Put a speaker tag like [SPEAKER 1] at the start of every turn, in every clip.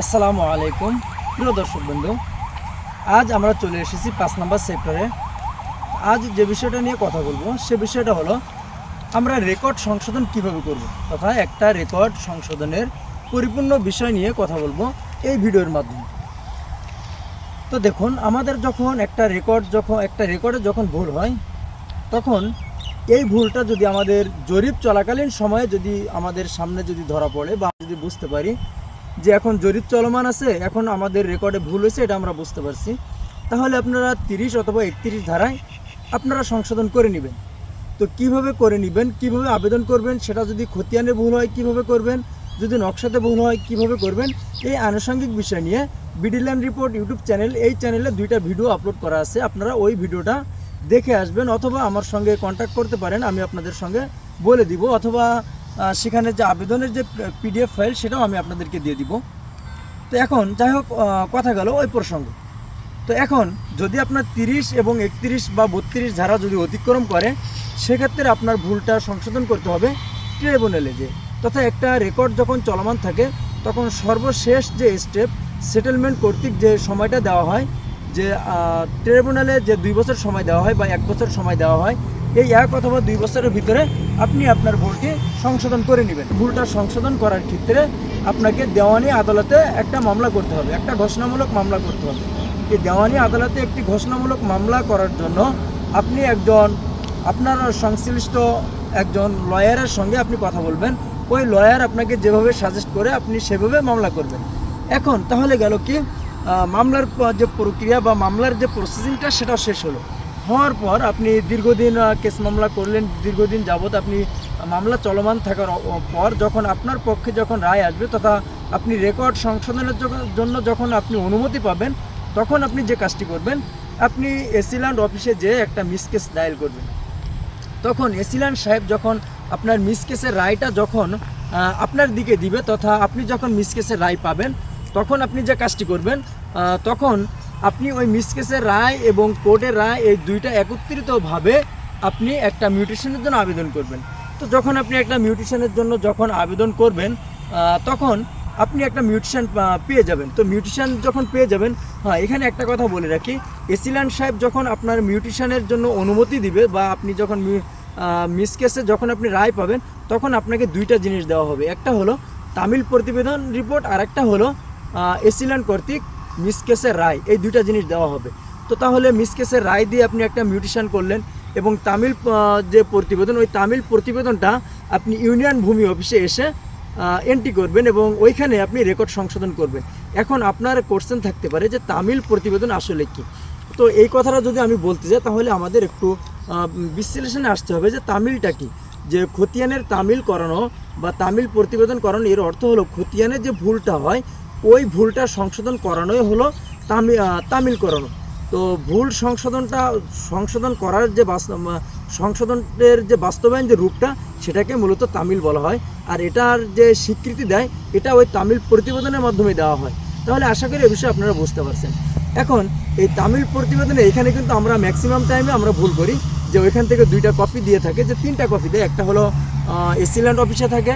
[SPEAKER 1] আসসালামু আলাইকুম, প্রিয় দর্শক বন্ধু। আজ আমরা চলে এসেছি পাঁচ নম্বর সেক্টরে আজ যে বিষয়টা নিয়ে কথা বলব, সে বিষয়টা হলো, আমরা রেকর্ড সংশোধন কীভাবে করব? তথা একটা রেকর্ড সংশোধনের পরিপূর্ণ বিষয় নিয়ে কথা বলব এই ভিডিওর মাধ্যমে। তো দেখুন, আমাদের যখন একটা রেকর্ড যখন, একটা রেকর্ডে যখন ভুল হয়, তখন এই ভুলটা যদি আমাদের জরিপ চলাকালীন সময়ে যদি আমাদের সামনে যদি ধরা পড়ে বা যদি বুঝতে পারি যে এখন জরিপ চলমান আছে, এখন আমাদের রেকর্ডে ভুল হয়েছে, এটা আমরা বুঝতে পারছি। তাহলে আপনারা তিরিশ অথবা একত্রিশ ধারায় আপনারা সংশোধন করে নেবেন। তো কীভাবে করে নেবেন, কীভাবে আবেদন করবেন, সেটা যদি খতিয়ানে ভুল হয়, কীভাবে করবেন? যদি নকশাতে ভুল হয়, কীভাবে করবেন? এই আনুষঙ্গিক বিষয় নিয়ে বিডিল্যান্ড রিপোর্ট ইউটিউব চ্যানেল এই চ্যানেলে দুইটা ভিডিও আপলোড করা আছে। আপনারা ওই ভিডিওটা দেখে আসবেন, অথবা আমার সঙ্গে কন্ট্যাক্ট করতে পারেন, আমি আপনাদের সঙ্গে বলে দিব। অথবা সেখানে যে আবেদনের যে পিডিএফ ফাইল সেটাও আমি আপনাদেরকে দিয়ে দিব। তো এখন যাই হোক কথা গেল ওই প্রসঙ্গ। তো এখন যদি আপনার তিরিশ এবং একত্রিশ বা বত্রিশ ধারা যদি অতিক্রম করে, সেক্ষেত্রে আপনার ভুলটা সংশোধন করতে হবে ট্রিবিউনালে যে। তথা একটা রেকর্ড যখন চলমান থাকে, তখন সর্বশেষ যে স্টেপ সেটেলমেন্ট কর্তৃক যে সময়টা দেওয়া হয়, যে ট্রিবিউনালে যে দুই বছর সময় দেওয়া হয় বা এক বছর সময় দেওয়া হয় এই এক অথবা দুই বছরের ভিতরে আপনি আপনার ভুলটি সংশোধন করে নেবেন। ভুলটা সংশোধন করার ক্ষেত্রে আপনাকে দেওয়ানি আদালতে একটা মামলা করতে হবে, একটা ঘোষণামূলক মামলা করতে হবে। এই দেওয়ানি আদালতে একটি ঘোষণামূলক মামলা করার জন্য আপনি একজন, আপনার সংশ্লিষ্ট একজন লয়ারের সঙ্গে আপনি কথা বলবেন। ওই লয়ার আপনাকে যেভাবে সাজেস্ট করে আপনি সেভাবে মামলা করবেন। এখন তাহলে গেল কি মামলার যে প্রক্রিয়া বা মামলার যে প্রসেসিংটা সেটাও শেষ হলো। হওয়ার পর আপনি দীর্ঘদিন কেস মামলা করলেন, দীর্ঘদিন যাবৎ আপনি মামলা চলমান থাকার পর যখন আপনার পক্ষে যখন রায় আসবে তথা আপনি রেকর্ড সংশোধনের জন্য যখন আপনি অনুমতি পাবেন, তখন আপনি যে কাজটি করবেন, আপনি এসিল্যান্ড অফিসে যেয়ে একটা মিস কেস ডায়াল করবেন। তখন এসিল্যান্ড সাহেব যখন আপনার মিস কেসের রায়টা যখন আপনার দিকে দিবে তথা আপনি যখন মিস কেসের রায় পাবেন, তখন আপনি যে কাজটি করবেন তখন আপনি ওই মিসকেসের রায় এবং কোর্টের রায় এই দুইটা একত্রিতভাবে আপনি একটা মিউটেশনের জন্য আবেদন করবেন। তো যখন আপনি একটা মিউটেশনের জন্য যখন আবেদন করবেন তখন আপনি একটা মিউটেশন পেয়ে যাবেন। তো মিউটেশন যখন পেয়ে যাবেন হ্যাঁ এখানে একটা কথা বলে রাখি, এসিলান সাহেব যখন আপনার মিউটেশনের জন্য অনুমতি দিবে বা আপনি যখন মিস কেসে যখন আপনি রায় পাবেন, তখন আপনাকে দুইটা জিনিস দেওয়া হবে। একটা হলো তামিল প্রতিবেদন রিপোর্ট আর একটা হলো এসিলান কর্তৃক মিস কেসের রায়, এই দুইটা জিনিস দেওয়া হবে। তো তাহলে মিসকেসের রায় দিয়ে আপনি একটা মিউটেশন করলেন এবং তামিল যে প্রতিবেদন, ওই তামিল প্রতিবেদনটা আপনি ইউনিয়ন ভূমি অফিসে এসে এন্ট্রি করবেন এবং ওইখানে আপনি রেকর্ড সংশোধন করবেন। এখন আপনার কোশ্চেন থাকতে পারে যে তামিল প্রতিবেদন আসলে কি? তো এই কথাটা যদি আমি বলতে যাই, তাহলে আমাদের একটু বিশ্লেষণে আসতে হবে যে তামিলটা কি? যে খতিয়ানের তামিল করানো বা তামিল প্রতিবেদন করানো, এর অর্থ হলো খতিয়ানের যে ভুলটা হয় ওই ভুলটা সংশোধন করানোই হলো তামিল তামিল করানো তো ভুল সংশোধনটা, সংশোধন করার যে বাস্তব সংশোধনের যে বাস্তবায়ন যে রূপটা, সেটাকে মূলত তামিল বলা হয়। আর এটার যে স্বীকৃতি দেয়, এটা ওই তামিল প্রতিবেদনের মাধ্যমে দেওয়া হয়। তাহলে আশা করি এ বিষয়ে আপনারা বুঝতে পারছেন। এখন, এই তামিল প্রতিবেদনে এখানে কিন্তু আমরা ম্যাক্সিমাম টাইমে আমরা ভুল করি। যে ওইখান থেকে দুইটা কপি দিয়ে থাকে, যে তিনটা কপি দেয়। একটা হলো এসিল্যান্ড অফিসে থাকে।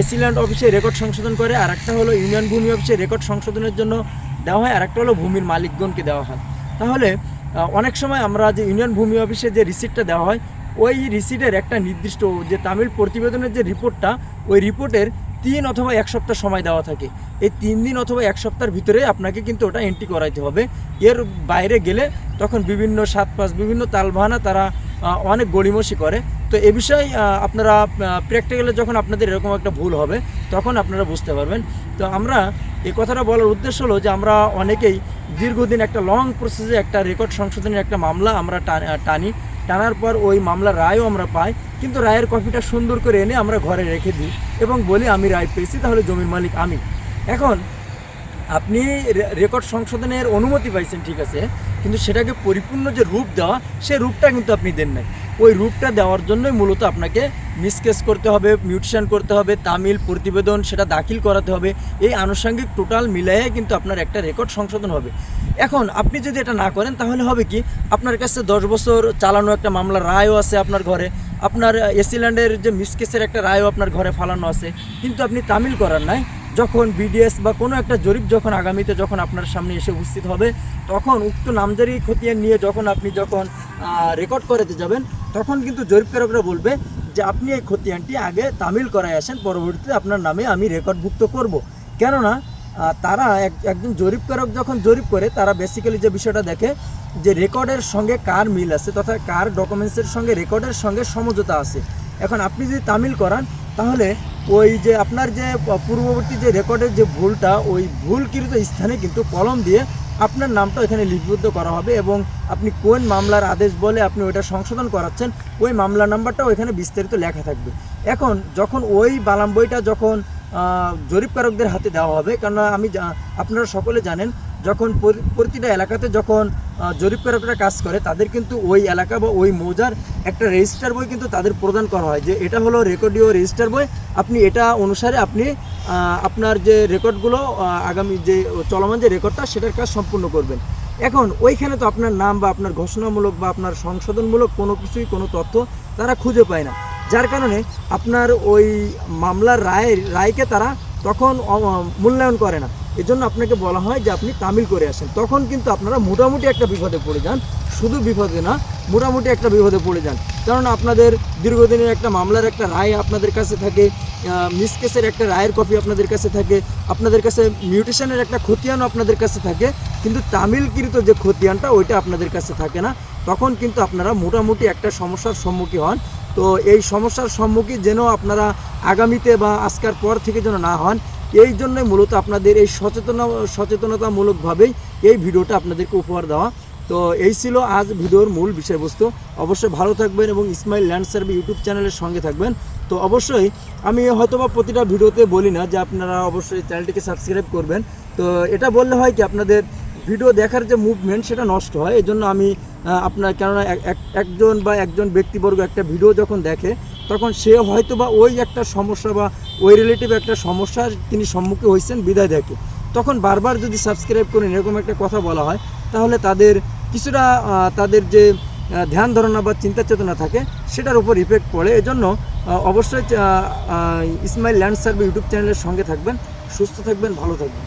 [SPEAKER 1] এসিল্যান্ড অফিসে রেকর্ড সংশোধন করে, আর একটা হলো ইউনিয়ন ভূমি অফিসে রেকর্ড সংশোধনের জন্য দেওয়া হয়, আর একটা হলো ভূমির মালিকগণকে দেওয়া হয়। তাহলে অনেক সময় আমরা যে ইউনিয়ন ভূমি অফিসে যে রিসিপ্টটা দেওয়া হয়, ওই রিসিটের একটা নির্দিষ্ট যে তামিল প্রতিবেদনের যে রিপোর্টটা, ওই রিপোর্টের তিন অথবা এক সপ্তাহ সময় দেওয়া থাকে। এই তিন দিন অথবা এক সপ্তাহের ভিতরে আপনাকে কিন্তু ওটা এন্ট্রি করাইতে হবে। এর বাইরে গেলে তখন বিভিন্ন সাত পাঁচ বিভিন্ন তালবাহানা তারা অনেক গড়িমসি করে। তো এ বিষয়ে আপনারা প্র্যাকটিক্যালে যখন আপনাদের এরকম একটা ভুল হবে, তখন আপনারা বুঝতে পারবেন। তো আমরা এই কথাটা বলার উদ্দেশ্য হলো যে, আমরা অনেকেই দীর্ঘদিন একটা লং প্রসেসে একটা রেকর্ড সংশোধনের একটা মামলা আমরা টানি। টানার পর ওই মামলার রায়ও আমরা পাই। কিন্তু রায়ের কপিটা সুন্দর করে এনে আমরা ঘরে রেখে দিই এবং বলি, আমি রায় পেয়েছি, তাহলে জমির মালিক আমি। এখন, আপনি রেকর্ড সংশোধনের অনুমতি পাইছেন, ঠিক আছে কিন্তু সেটাকে পরিপূর্ণ যে রূপ দেওয়া সেই রূপটা কিন্তু আপনি দেন নাই। ওই রূপটা দেওয়ার জন্যই মূলত আপনাকে মিসকেস করতে হবে, মিউটেশন করতে হবে, তামিল প্রতিবেদন সেটা দাখিল করাতে হবে। এই আনুষঙ্গিক টোটাল মিলাইয়ে কিন্তু আপনার একটা রেকর্ড সংশোধন হবে। এখন আপনি যদি এটা না করেন, তাহলে হবে কি? আপনার কাছে দশ বছর চালানো একটা মামলার রায়ও আছে আপনার ঘরে। আপনার এসিল্যান্ডের যে মিসকেসের একটা রায়ও আপনার ঘরে ফালানো আছে। কিন্তু আপনি তামিল করার নাই। যখন বিডিএস বা কোনো একটা জরিপ যখন আগামীতে যখন আপনার সামনে এসে উপস্থিত হবে, তখন উক্ত নামজারি খতিয়ান নিয়ে যখন আপনি যখন রেকর্ড করাতে যাবেন, তখন কিন্তু জরিপকারকরা বলবে যে আপনি এই খতিয়ানটি আগে তামিল করায় আসেন, পরবর্তীতে আপনার নামে আমি রেকর্ডভুক্ত করব। কেননা তারা এক- একজন জরিপকারক যখন জরিপ করে, তারা বেসিক্যালি যে বিষয়টা দেখে যে রেকর্ডের সঙ্গে কার মিল আছে, তথা কার ডকুমেন্টসের সঙ্গে রেকর্ডের সঙ্গে সমঝোতা আছে। এখন আপনি যদি তামিল করান তাহলে ওই যে আপনার যে পূর্ববর্তী যে রেকর্ডের যে ভুলটা, ওই ভুলকৃত স্থানে কিন্তু কলম দিয়ে আপনার নামটা এখানে লিপিবদ্ধ করা হবে এবং আপনি কোন মামলার আদেশ বলে আপনি ওইটা সংশোধন করাচ্ছেন, ওই মামলা নাম্বারটাও এখানে বিস্তারিত লেখা থাকবে। এখন যখন ওই বালাম বইটা যখন জরিপকারকদের হাতে দেওয়া হবে, কেননা আমি আপনারা সকলে জানেন, যখন প্রতিটা এলাকাতে যখন জরিপকারকরা কাজ করে, তাদের কিন্তু ওই এলাকা বা ওই মৌজার একটা রেজিস্টার বই কিন্তু তাদের প্রদান করা হয়। যে এটা হলো রেকর্ডিও রেজিস্টার বই, আপনি এটা অনুসারে আপনি আপনার যে রেকর্ডগুলো আগামী যে চলমান যে রেকর্ডটা সেটার কাজ সম্পূর্ণ করবেন। এখন ওইখানে তো আপনার নাম বা আপনার ঘোষণামূলক বা আপনার সংশোধনমূলক কোনো কিছুই, কোনো তথ্য তারা খুঁজে পায় না। যার কারণে আপনার ওই মামলার রায়ের রায়কে তারা তখন মূল্যায়ন করে না। এজন্য আপনাকে বলা হয় যে আপনি তামিল করে আসেন। তখন কিন্তু আপনারা মোটামুটি একটা বিপদে পড়ে যান। শুধু বিপদে না, মোটামুটি একটা বিপদে পড়ে যান। কারণ আপনাদের দীর্ঘদিনের একটা মামলার একটা রায় আপনাদের কাছে থাকে মিস কেসের একটা রায়ের কপি আপনাদের কাছে থাকে, আপনাদের কাছে মিউটেশনের একটা খতিয়ানও আপনাদের কাছে থাকে। কিন্তু তামিলকৃত যে খতিয়ানটা, ওইটা আপনাদের কাছে থাকে না। তখন কিন্তু আপনারা মোটামুটি একটা সমস্যার সম্মুখীন হন। তো এই সমস্যার সম্মুখীন যেন আপনারা আগামীতে বা আজকের পর থেকে যেন না হন, এই জন্যই মূলত আপনাদের এই সচেতন, সচেতনতামূলকভাবেই এই ভিডিওটা আপনাদেরকে উপহার দেওয়া। তো এই ছিল আজ ভিডিওর মূল বিষয়বস্তু। অবশ্যই ভালো থাকবেন এবং ইসমাইল ল্যান্ড সার্ভে ইউটিউব চ্যানেলের সঙ্গে থাকবেন। তো অবশ্যই আমি হয়তোবা প্রতিটা ভিডিওতে বলি না যে আপনারা অবশ্যই চ্যানেলটিকে সাবস্ক্রাইব করবেন। তো এটা বললে হয় কি আপনাদের ভিডিও দেখার যে মুভমেন্ট সেটা নষ্ট হয় এই জন্য আমি আপনার কেননা এক- এক- একজন বা একজন ব্যক্তিবর্গ একটা ভিডিও যখন দেখে, তখন সে হয়তো বা ওই একটা সমস্যা বা ওই রিলেটিভ একটা সমস্যার তিনি সম্মুখীন হয়েছেন বিদায় দেখে। তখন বারবার যদি সাবস্ক্রাইব করেন এরকম একটা কথা বলা হয়, তাহলে তাদের কিছুটা তাদের যে ধ্যান ধারণা বা চিন্তা চেতনা থাকে, সেটার উপর ইফেক্ট পড়ে। এজন্য অবশ্যই ইসমাইল ল্যান্ড সার্ভে ইউটিউব চ্যানেলের সঙ্গে থাকবেন, সুস্থ থাকবেন, ভালো থাকবেন।